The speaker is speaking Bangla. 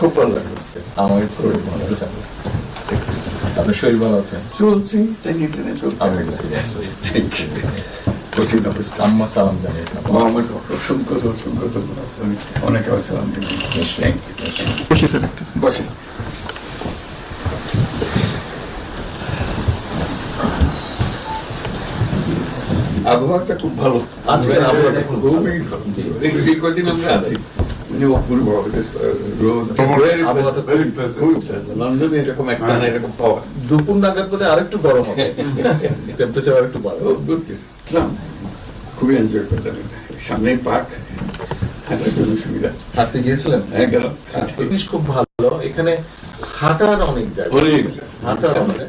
খুব ভালো লাগল আজকে। আমাকে শরীর ভালো আছে। আপনার শরীর ভালো আছে? চলছি টেনে টেনে আমি ঠিক কঠিন অবস্থা। আম্মা সালাম জানিয়েছেন। ও আমাকে অসংখ্য অসংখ্য ধন্যবাদ। আমি অনেক ইউ বসে আবহাওয়াটা খুব ভালো। আজকের আবহাওয়াটা খুব ভালো। এই কদিন আমরা আছি। মানে অপূর্ব লন্ডনে এরকম একটা না এরকম পাওয়া দুপুর নাগাদ বোধহয় আরেকটু গরম হবে টেম্পারেচার আরেকটু বাড়বে ইসলাম খুবই এনজয় করলাম এটা। সামনেই পার্ক হাঁটার জন্য সুবিধা হাঁটতে গিয়েছিলেন? হ্যাঁ গেলাম। জিনিস খুব ভালো এখানে হাঁটার অনেক জায়গা অনেক। হাঁটার অনেক।